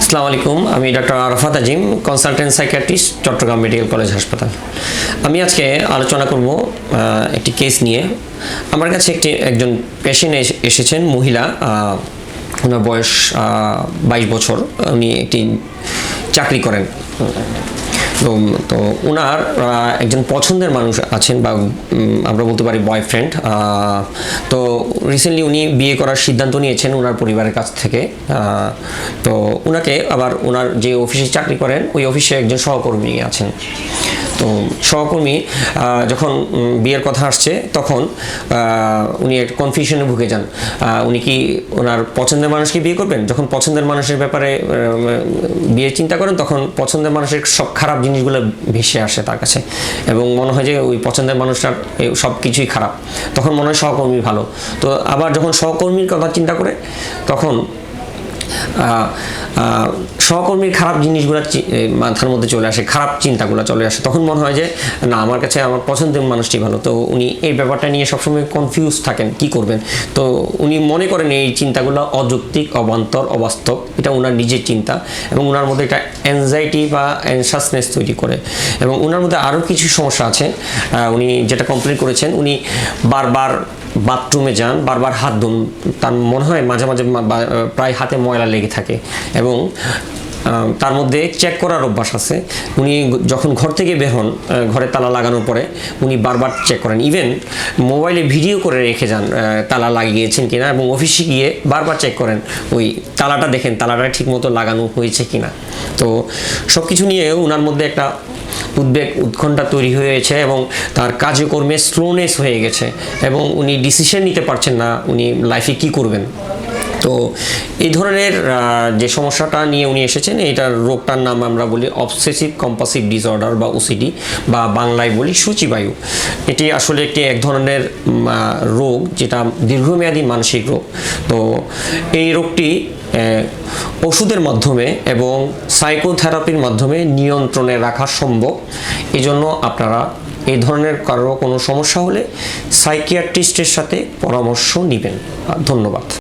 আসসালামু আলাইকুম, আমি doctor Arfat Azim consultant psychiatrist Chattogram medical college হাসপাতাল। আমি আজকে আলোচনা করব একটি কেস নিয়ে। আমার কাছে একটি, একজন পেশেন্ট এসেছেন, মহিলা ওনার বয়স বাইশ বছর। উনি একটি চাকরি করেন। তো তো ওনার একজন পছন্দের মানুষ আছেন বা আমরা বলতে পারি বয়ফ্রেন্ড তো রিসেন্টলি উনি বিয়ে করার সিদ্ধান্ত নিয়েছেন ওনার পরিবারের কাছ থেকে তো ওনাকে আবার ওনার যে অফিসে চাকরি করেন, ওই অফিসে একজন সহকর্মী আছেন। তো সহকর্মী যখন বিয়ের কথা আসছে, তখন উনি একটা কনফিউশনে ভুগে যান। উনি কি ওনার পছন্দের মানুষকে বিয়ে করবেন? যখন পছন্দের মানুষের ব্যাপারে বিয়ে চিন্তা করেন, তখন পছন্দের মানুষের সব খারাপ জিনিসগুলো ভেসে আসে তার কাছে। এবং মনে হয় যে ওই পছন্দের মানুষটার সব কিছুই খারাপ। তখন মনে হয় সহকর্মী ভালো। তো আবার যখন সহকর্মীর কথা চিন্তা করে, তখন সহকর্মীর খারাপ জিনিসগুলো মাথার মধ্যে চলে আসে, খারাপ চিন্তাগুলো চলে আসে। তখন মনে হয় যে, না, আমার কাছে আমার পছন্দের মানুষটি ভালো। তো উনি এই ব্যাপারটা নিয়ে সবসময় কনফিউজ থাকেন, কি করবেন? তো উনি মনে করেন এই চিন্তাগুলো অযৌক্তিক, অবান্তর, অবাস্তব। এটা ওনার নিজের চিন্তা এবং ওনার মধ্যে একটা অ্যাংজাইটি বা অ্যানসাসনেস তৈরি করে। এবং ওনার মধ্যে আরও কিছু সমস্যা আছে। উনি যেটা কমপ্লেন করেছেন, উনি বারবার বাথরুমে যান, বারবার হাত ধুন, তার মনে হয় মাঝে মাঝে প্রায় হাতে ময়লা লেগে থাকে এবং তার মধ্যে চেক করার অভ্যাস আছে। উনি যখন ঘর থেকে বের হন ঘরে তালা লাগানোর পরে উনি বারবার চেক করেন। ইভেন মোবাইলে ভিডিও করে রেখে যান তালা লাগিয়েছেন কিনা এবং অফিসে গিয়ে বারবার চেক করেন, ওই তালাটা দেখেন, তালাটা ঠিকমতো লাগানো হয়েছে কিনা। তো সব কিছু নিয়ে ওনার মধ্যে একটা উদ্বেগ, উৎকণ্ঠা তৈরি হয়েছে এবং তার কাজকর্মে স্লোনেস হয়ে গেছে এবং উনি ডিসিশন নিতে পারছেন না উনি লাইফে কি করবেন। তো এই ধরনের যে সমস্যাটা নিয়ে উনি এসেছেন, এটার রোগটার নাম আমরা বলি অবসেসিভ কম্পাসিভ ডিসঅর্ডার বা ওসিডি বা বাংলায় বলি সূচিবায়ু। এটি আসলে একটি এক ধরনের রোগ যেটা দীর্ঘমেয়াদী মানসিক রোগ। তো এই রোগটি ওষুধের মাধ্যমে এবং সাইকোথেরাপির মাধ্যমে নিয়ন্ত্রণে রাখা সম্ভব। এজন্য আপনারা এই ধরনের কারও কোনো সমস্যা হলে সাইকিয়াট্রিস্টের সাথে পরামর্শ নেবেন। ধন্যবাদ।